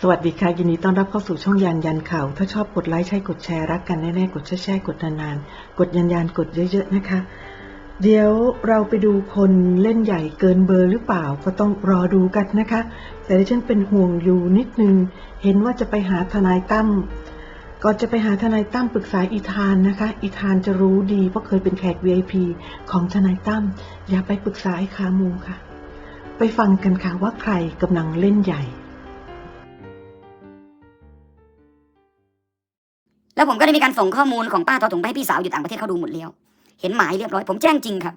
สวัสดีค่ะ ยินดีต้อนรับเข้าสู่ช่องยันยันข่าว ถ้าชอบกดไลค์ใช่กดแชร์รักกันแน่ๆกดแชร์แชร์กดนานๆ กดยันยันกดเยอะๆนะคะ เดี๋ยวเราไปดูคนเล่นใหญ่เกินเบอร์หรือเปล่าก็ต้องรอดูกันนะคะ แต่ดิฉันเป็นห่วงอยู่นิดนึง เห็นว่าจะไปหาทนายตั้มก่อนจะไปหาทนายตั้มปรึกษาอีธานนะคะ อีธานจะรู้ดีเพราะเคยเป็นแขก VIP ของทนายตั้มอย่าไปปรึกษาไอ้ขามูค่ะ ไปฟังกันค่ะว่าใครกำลังเล่นใหญ่ แล้วผมก็ได้มีการส่งข้อมูลของป้าทอถุงไปให้พี่สาวอยู่ต่างประเทศเขาดูหมดแล้ว เห็นหมายเรียบร้อย ผมแจ้งจริงครับ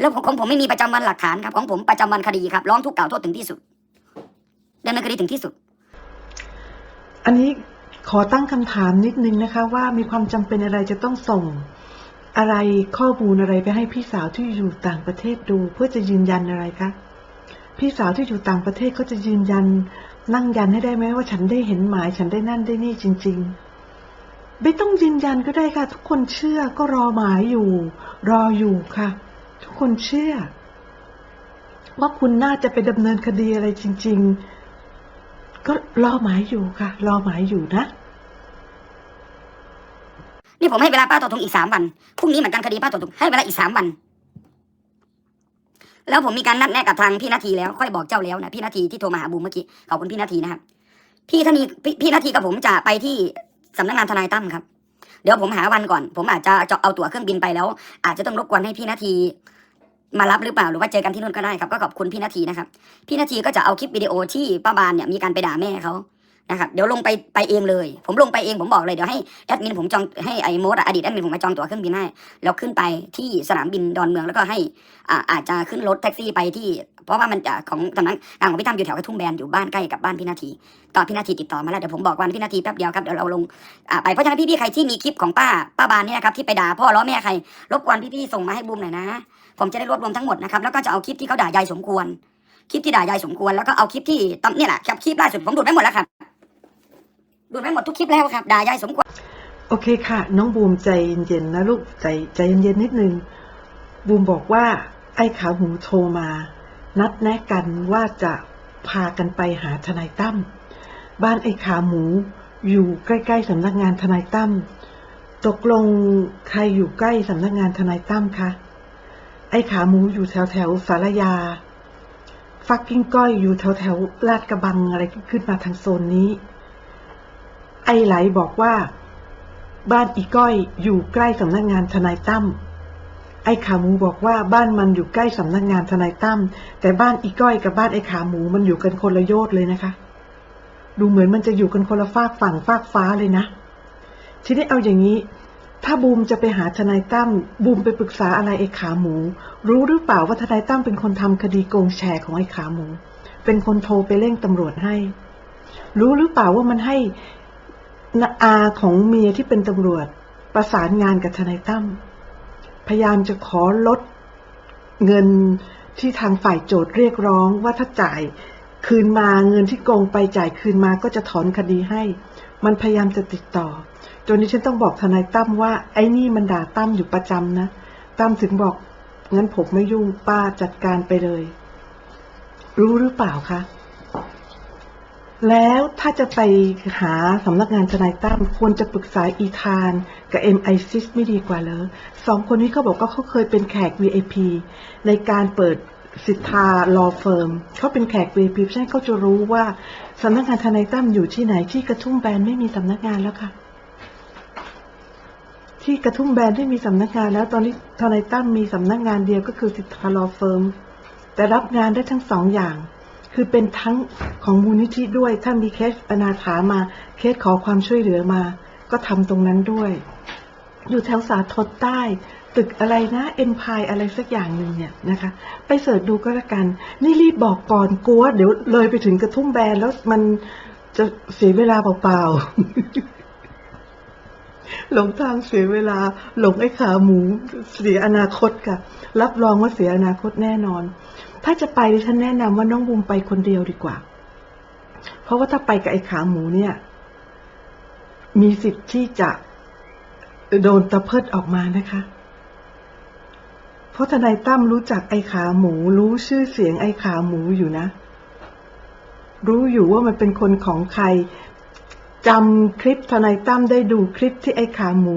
แล้วของผมไม่มีประจำวันหลักฐานครับ ของผมประจำวันคดีครับร้องทุกข์กล่าวโทษถึงที่สุดดำเนินคดีถึงที่สุด อันนี้ขอตั้งคำถามนิดนึงนะคะ ว่ามีความจำเป็นอะไรจะต้องส่งอะไรข้อมูลอะไรไปให้พี่สาวที่อยู่ต่างประเทศดู เพื่อจะยืนยันอะไรคะพี่สาวที่อยู่ต่างประเทศเขาจะยืนยัน นั่งยันให้ได้ไหมว่าฉันได้เห็นหมาย ฉันได้นั่นได้นี่จริง ๆ ไม่ต้องยืนยันก็ได้ค่ะ ทุกคนเชื่อก็รอหมายอยู่ รออยู่ค่ะ ทุกคนเชื่อ ว่าคุณน่าจะไปดำเนินคดีอะไรจริง ๆ ก็รอหมายอยู่ค่ะ รอหมายอยู่นะนี่ผมให้เวลาป้าทอถุงอีกสามวัน พรุ่งนี้เหมือนกันคดีป้าทอถุงให้เวลาอีกสามวัน แล้วผมมีการนัดแนะกับทางพี่นาทีแล้ว ค่อยบอกเจ้าแล้วนะพี่นาทีที่โทรมาหาบูมเมื่อกี้ ขอบคุณพี่นาทีนะครับ พี่ท่านีพี่นาทีกับผมจะไปที่ สำนักงานทนายตั้มครับเดี๋ยวผมหาวันก่อน ผมอาจจะจะเอาตั๋วเครื่องบินไปแล้ว อาจจะต้องรบกวนให้พี่นาที มารับหรือเปล่าหรือว่าเจอกันที่นู่นก็ได้ครับก็ขอบคุณพี่นาทีนะครับ พี่นาทีก็จะเอาคลิปวิดีโอที่ป้าบานเนี่ยมีการไปด่าแม่เขา นะครับเดี๋ยวลงไปไปเองเลย ผมลงไปเองผมบอกเลยเดี๋ยวให้แอดมินผมจองให้ไอ้โมดอดีตแอดมินผมมาจองตั๋วเครื่องบินให้แล้วขึ้นไปที่สนามบินดอนเมืองแล้วก็ให้อ่าอาจจะขึ้นรถแท็กซี่ไปที่ เพราะว่ามันจะของสำนักงานของพี่ตั้มอยู่แถวกระทุ่มแบนอยู่บ้านใกล้กับบ้านพี่นาทีต่อพี่นาทีติดต่อมาแล้วเดี๋ยวผมบอกวันพี่นาทีแป๊บเดียวครับเดี๋ยวเราลงอ่าไปเพราะฉะนั้นพี่ๆใครที่มีคลิปของป้าป้าบานเนี่ยนะครับที่ไปด่าพ่อล้อแม่ใครรบกวนพี่ๆส่งมาให้บูมหน่อยนะ ผมจะได้รวบรวมทั้งหมดนะครับแล้วก็จะเอาคลิปที่เขาด่ายายสมควรคลิปที่ด่ายายสมควรแล้วก็เอาคลิปที่ตำเนี่ยแหละครับคลิปล่าสุดผมดูดไปหมดแล้วครับ ดูไปหมดทุกคลิปแล้วครับด่ายายสมควรโอเคค่ะ น้องบูมใจเย็นๆนะลูกใจใจเย็นๆนิดนึง บูมบอกว่า ไอ้ขาหูโทรมา นัดแนะกันว่าจะพากันไปหาทนายตั้มบ้านไอ้ขาหมูอยู่ใกล้ๆสำนักงานทนายตั้มตกลงใครอยู่ใกล้สำนักงานทนายตั้มคะไอ้ขาหมูอยู่แถวแถวๆสารยา ฟักกิ้งก้อยอยู่แถวแถวๆลาดกระบังอะไรขึ้นมาทางโซนนี้ ไอ้ไหลบอกว่า บ้านอีก้อยอยู่ใกล้สำนักงานทนายตั้มไอ้ขาหมูบอกว่าบ้านมันอยู่ใกล้สำนักงานทนายตั้มแต่บ้านอีก้อยกับบ้านไอ้ขาหมูมันอยู่กันคนละโยชน์เลยนะคะ ดูเหมือนมันจะอยู่กันคนละฟากฝั่งฟากฟ้าเลยนะ ทีนี้เอาอย่างนี้ ถ้าบูมจะไปหาทนายตั้มบูมไปปรึกษาอะไรไอ้ขาหมู รู้หรือเปล่าว่าทนายตั้มเป็นคนทำคดีโกงแชร์ของไอ้ขาหมู เป็นคนโทรไปเร่งตำรวจให้ รู้หรือเปล่าว่ามันให้ นาอาของเมียที่เป็นตำรวจประสานงานกับทนายตั้มพยายามจะขอลดเงินที่ทางฝ่ายโจทย์เรียกร้องว่าถ้าจ่ายคืนมาเงินที่โกงไปจ่ายคืนมาก็จะถอนคดีให้ มันพยายามจะติดต่อ จนนี้ฉันต้องบอกทนายตั้มว่าไอ้นี่มันด่าตั้มอยู่ประจำนะตั้มถึงบอกงั้นผมไม่ยุ่งป้าจัดการไปเลย รู้หรือเปล่าคะ แล้วถ้าจะไปหาสำนักงานทนายตั้มควรจะปรึกษาอีธานกับ MI6 ไม่ดีกว่าเหรอสองคนนี้เขาบอกว่าเขาเคยเป็นแขก VIP ในการเปิดสิทธา law firm เขาเป็นแขก VIP เพฉะนั้นเขาจะรู้ว่าสำนักงานทนายตั้มอยู่ที่ไหนที่กระทุ่มแบนไม่มีสำนักงานแล้วค่ะ ที่กระทุ่มแบนไม่มีสำนักงานแล้วตอนนี้ทนายตั้มมีสำนักงานเดียวก็คือสิทธา law firm แต่รับงานได้ทั้งสองอย่าง คือเป็นทั้งของมูลนิธิด้วย ถ้ามีเคสอนาถามา เคสขอความช่วยเหลือมา ก็ทำตรงนั้นด้วย อยู่แถวสาทรใต้ ตึกอะไรนะเอ็นพายอะไรสักอย่างหนึ่งเนี่ยนะคะ ไปเสิร์ชดูก็แล้วกัน นี่รีบบอกก่อนกลัว เดี๋ยวเลยไปถึงกระทุ่มแบนแล้วมันจะเสียเวลาเปล่าๆหลงทางเสียเวลา หลงไอ้ขาหมู เสียอนาคตค่ะ รับรองว่าเสียอนาคตแน่นอน ถ้าจะไปดิฉันแนะนำว่าน้องบุมไปคนเดียวดีกว่า เพราะว่าถ้าไปกับไอ้ขาหมูเนี่ย มีสิทธิ์ที่จะโดนตะเพิดออกมานะคะ เพราะทนายตั้มรู้จักไอ้ขาหมู รู้ชื่อเสียงไอ้ขาหมูอยู่นะ รู้อยู่ว่ามันเป็นคนของใครจำคลิปทนายตั้มได้ดูคลิปที่ไอ้ขาหมู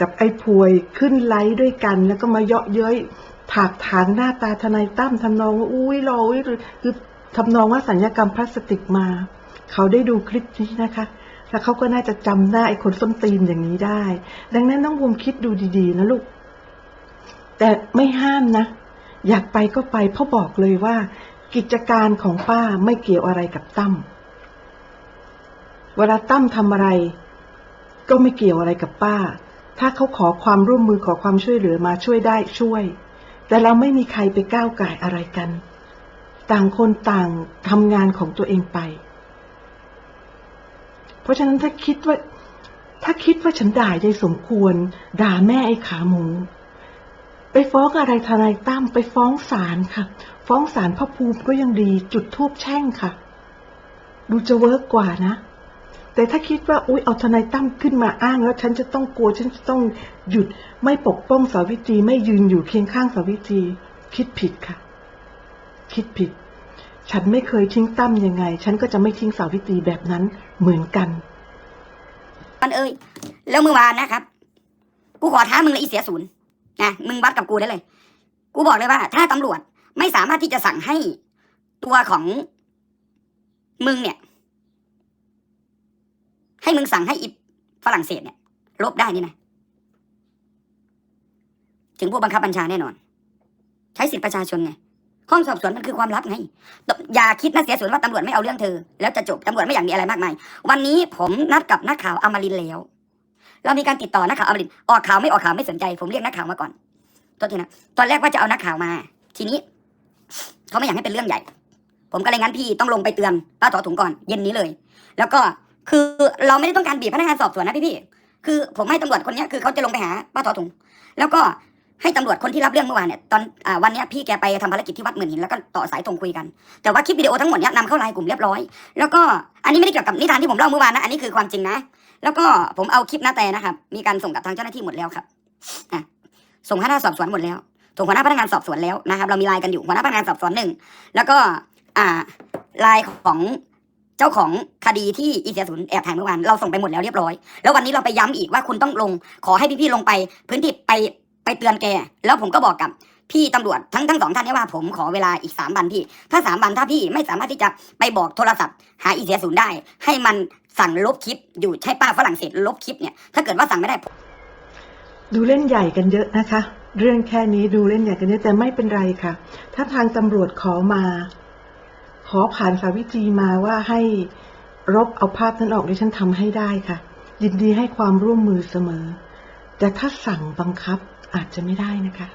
กับไอ้พวยขึ้นไลฟ์ด้วยกัน แล้วก็มาเยาะเย้ย ถากถางหน้าตาทนายตั้มทำนองว่าอุ้ยรออุ้ยคือทำนองว่าสัญญกรรมพลาสติกมา เขาได้ดูคลิปนี้นะคะ แล้วเขาก็น่าจะจำหน้าไอ้คนส้นตีนอย่างนี้ได้ ดังนั้นน้องบูมคิดดูดีๆนะลูก แต่ไม่ห้ามนะ อยากไปก็ไปเพราะบอกเลยว่า กิจการของป้าไม่เกี่ยวอะไรกับตั้มเวลาตั้มทำอะไร ก็ไม่เกี่ยวอะไรกับป้า ถ้าเขาขอความร่วมมือขอความช่วยเหลือมาช่วยได้ช่วย แต่เราไม่มีใครไปก้าวไก่ายอะไรกัน ต่างคนต่างทำงานของตัวเองไป เพราะฉะนั้นถ้าคิดว่า ถ้าคิดว่าฉันด่าใจสมควร ด่าแม่ไอ้ขาหมู ไปฟ้องอะไรทนายตั้มไปฟ้องศาลค่ะ ฟ้องศาลพระภูมิก็ยังดีจุดทูบแช่งค่ะ ดูจะเวิร์กกว่านะ แต่ถ้าคิดว่าอุ๊ยเอาทนายตั้มขึ้นมาอ้าง แล้วฉันจะต้องกลัวฉันจะต้องหยุดไม่ปกป้องสาวิตรีไม่ยืนอยู่เคียงข้างสาวิตรีคิดผิดค่ะ คิดผิด ฉันไม่เคยทิ้งตั้มยังไง ฉันก็จะไม่ทิ้งสาวิตรีแบบนั้นเหมือนกันมันเอ้ยแล้วเมื่อวานนะครับ กูขอท้ามึงเลยอีเสียศูนย์นะมึงวัดกับกูได้เลย กูบอกเลยว่า ถ้าตำรวจไม่สามารถที่จะสั่งให้ตัวของมึงเนี่ย ให้มึงสั่งให้อีฝรั่งเศสเนี่ยลบได้นี่นะ ถึงผู้บังคับบัญชาแน่นอน ใช้สิทธิประชาชนไงห้องสอบสวนมันคือความลับไง อย่าคิดนะเสียศูนว่าตำรวจไม่เอาเรื่องเธอ แล้วจะจบตำรวจไม่อยากมีอะไรมากมาย วันนี้ผมนัดกับนักข่าวอมรินแล้ว เรามีการติดต่อนักข่าวอมรินออกข่าวไม่ออกข่าวไม่สนใจ ผมเรียกนักข่าวมาก่อนตัวทีนะ ตอนแรกว่าจะเอานักข่าวมา ทีนี้เขาไม่อยากให้เป็นเรื่องใหญ่ ผมก็เลยงั้นพี่ต้องลงไปเตือนป้าถอถุงก่อน เย็นนี้เลย แล้วก็ คือเราไม่ได้ต้องการบีบพนักงานสอบสวนนะพี่พี่ๆคือผมให้ตำรวจคนนี้คือเขาจะลงไปหาป้าถอถุง แล้วก็ให้ตำรวจคนที่รับเรื่องเมื่อวานเนี่ยตอนอวันเนี้ยพี่แกไปทำภารกิจที่วัดหมื่นหินแล้วก็ต่อสายตรงคุยกัน แต่ว่าคลิปวิดีโอทั้งหมดเนี้ยนำเข้าไลน์กลุ่มเรียบร้อย แล้วก็อันนี้ไม่ได้เกี่ยวกับนิทานที่ผมเล่าเมื่อวานนะอันนี้คือความจริงนะ แล้วก็ผมเอาคลิปหน้าแต่นะครับมีการส่งกับทางเจ้าหน้าที่หมดแล้วครับอะส่งหัวหน้าสอบสวนหมดแล้วส่งหัวหน้าพนักงานสอบสวนแล้วนะครับเรามีไลน์กันอยู่หัวหน้าพนักงานสอบสวนหนึ่งแล้วก็อ่าไลน์ของ เจ้าของคดีที่อีเสียศูนย์แอบถ่ายเมื่อวานเราส่งไปหมดแล้วเรียบร้อย แล้ววันนี้เราไปย้ำอีกว่าคุณต้องลง ขอให้พี่ๆลงไป พื้นที่ไปไปเตือนแก แล้วผมก็บอกกับพี่ตำรวจทั้งทั้งสองท่านนี่ยว่าผมขอเวลาอีกสามวันพี่ ถ้าสามวันถ้าพี่ไม่สามารถที่จะไปบอกโทรศัพท์ หาอีเสียศูนย์ได้ ให้มันสั่งลบคลิป อยู่ใช้ป้าฝรั่งเศสลบคลิปเนี่ยถ้าเกิดว่าสั่งไม่ได้ ดูเล่นใหญ่กันเยอะนะคะ เรื่องแค่นี้ดูเล่นใหญ่กันเยอะแต่ไม่เป็นไรค่ะ ถ้าทางตำรวจขอมา ขอผ่านสาวิตรีมาว่าให้รบเอาภาพนั้นออกดิฉันทำให้ได้ค่ะ ยินดีให้ความร่วมมือเสมอ แต่ถ้าสั่งบังคับอาจจะไม่ได้นะคะ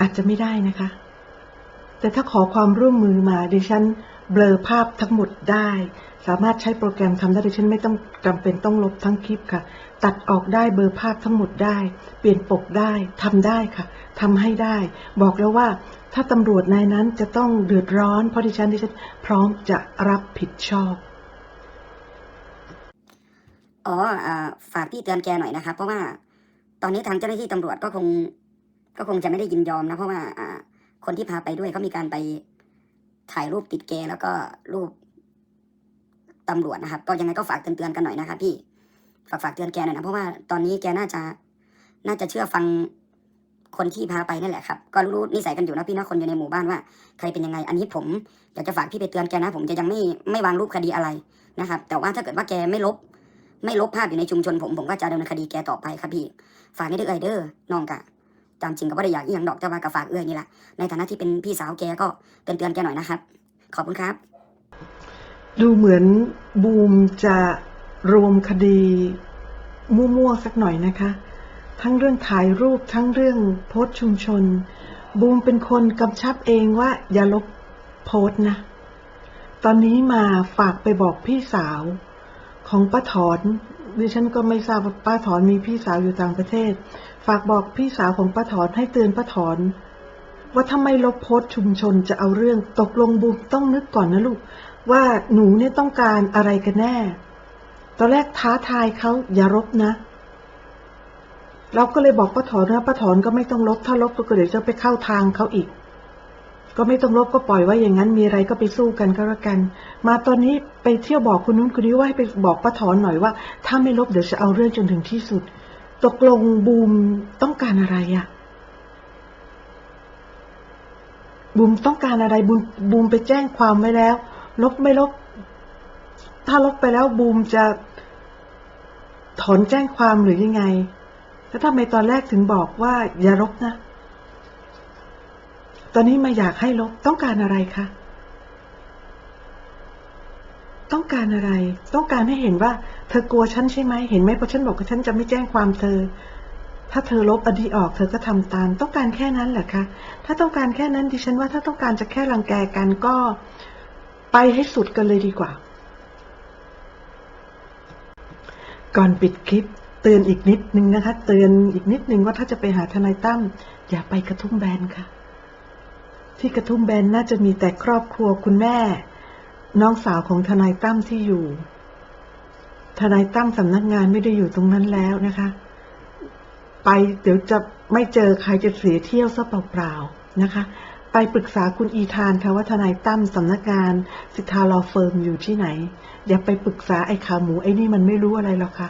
อาจจะไม่ได้นะคะ แต่ถ้าขอความร่วมมือมาดิฉัน เบลอภาพทั้งหมดได้ สามารถใช้โปรแกรมทำได้ดิฉันไม่ต้องจำเป็นต้องลบทั้งคลิปค่ะ ตัดออกได้เบลอภาพทั้งหมดได้ เปลี่ยนปกได้ทำได้ค่ะทำให้ได้ บอกแล้วว่าถ้าตำรวจนายนั้นจะต้องเดือดร้อน เพราะดิฉันดิฉันพร้อมจะรับผิดชอบอ๋ออาฝากพี่เตือนแกหน่อยนะครับ เพราะว่าตอนนี้ทางเจ้าหน้าที่ตำรวจก็คง ก็คงจะไม่ได้ยินยอมนะ เพราะว่าอ่าคนที่พาไปด้วยเขามีการไป ถ่ายรูปติดแกแล้วก็รูปตำรวจนะครับ ก็ยังไงก็ฝากเตือนๆกันหน่อยนะครับ พี่ฝากฝากเตือนแกหน่อยนะเพราะว่าตอนนี้แกน่าจะ น่าจะเชื่อฟังคนที่พาไปนั่นแหละครับก็รู้นิสัยกันอยู่นะพี่นะคนอยู่ในหมู่บ้านว่าใครเป็นยังไง อันนี้ผมอยากจะฝากพี่ไปเตือนแกนะ ผมจะยังไม่ไม่วางรูปคดีอะไรนะครับ แต่ว่าถ้าเกิดว่าแกไม่ลบ ไม่ลบภาพอยู่ในชุมชนผมผมก็จะดำเนินคดีแกต่อไปครับพี่ ฝากนี่เด้อเอยเด้อน้องกะ ตามจริงก็ไม่ได้อยากอีหยังดอกแต่ว่ากับฝากเอื้อยนี่แหละในฐานะที่เป็นพี่สาวแกก็เตือนเตือนแกหน่อยนะครับ ขอบคุณครับ ดูเหมือนบูมจะรวมคดีมั่วๆสักหน่อยนะคะ ทั้งเรื่องถ่ายรูปทั้งเรื่องโพสต์ชุมชน บูมเป็นคนกำชับเองว่าอย่าลบโพสต์นะ ตอนนี้มาฝากไปบอกพี่สาวของป้าถอน ดิฉันก็ไม่ทราบว่าป้าถอนมีพี่สาวอยู่ต่างประเทศ ฝากบอกพี่สาวของป้าถอนให้เตือนป้าถอน ว่าถ้าไม่ลบโพสชุมชนจะเอาเรื่องตกลงบูมต้องนึกก่อนนะลูก ว่าหนูเนี่ยต้องการอะไรกันแน่ ตอนแรกท้าทายเขาอย่ารบนะ เราก็เลยบอกป้าถอนว่าป้าถอนก็ไม่ต้องลบถ้าลบก็เดี๋ยวจะไปเข้าทางเขาอีก ก็ไม่ต้องลบก็ปล่อยไว้อย่างนั้นมีอะไรก็ไปสู้กันก็แล้วกัน มาตอนนี้ไปเที่ยวบอกคุณนู้นคุณนี้ว่าให้ไปบอกป้าถอนหน่อยว่า ถ้าไม่ลบเดี๋ยวจะเอาเรื่องจนถึงที่สุด ตกลงบูมต้องการอะไรอะบูมต้องการอะไรบูมบูมไปแจ้งความไว้แล้ว ลบไม่ลบ ถ้าลบไปแล้วบูมจะถอนแจ้งความหรือยังไง แล้วทำไมตอนแรกถึงบอกว่าอย่าลบนะ ตอนนี้มาอยากให้ลบต้องการอะไรคะ ต้องการอะไร ต้องการให้เห็นว่า เธอกลัวฉันใช่ไหม เห็นไหมพอฉันบอกว่าฉันจะไม่แจ้งความเธอ ถ้าเธอลบอันนี้ออก เธอก็ทำตาม ต้องการแค่นั้นเหรอคะ ถ้าต้องการแค่นั้นดิฉันว่า ถ้าต้องการจะแค่รังแกกันก็ ไปให้สุดกันเลยดีกว่า ก่อนปิดคลิปเตือนอีกนิดนึงนะคะ เตือนอีกนิดนึงว่าถ้าจะไปหาทนายตั้มอย่าไปกระทุ่มแบนค่ะ ที่กระทุ่มแบนน่าจะมีแต่ครอบครัวคุณแม่ น้องสาวของทนายตั้มที่อยู่ ทนายตั้มสำนักงานไม่ได้อยู่ตรงนั้นแล้วนะคะ ไปเดี๋ยวจะไม่เจอใครจะเสียเที่ยวซะเปล่าๆนะคะ ไปปรึกษาคุณอีธานค่ะว่าทนายตั้มสำนักงานสิทธาลอเฟิร์มอยู่ที่ไหน อย่าไปปรึกษาไอ้ขาหมูไอ้นี่มันไม่รู้อะไรหรอกค่ะ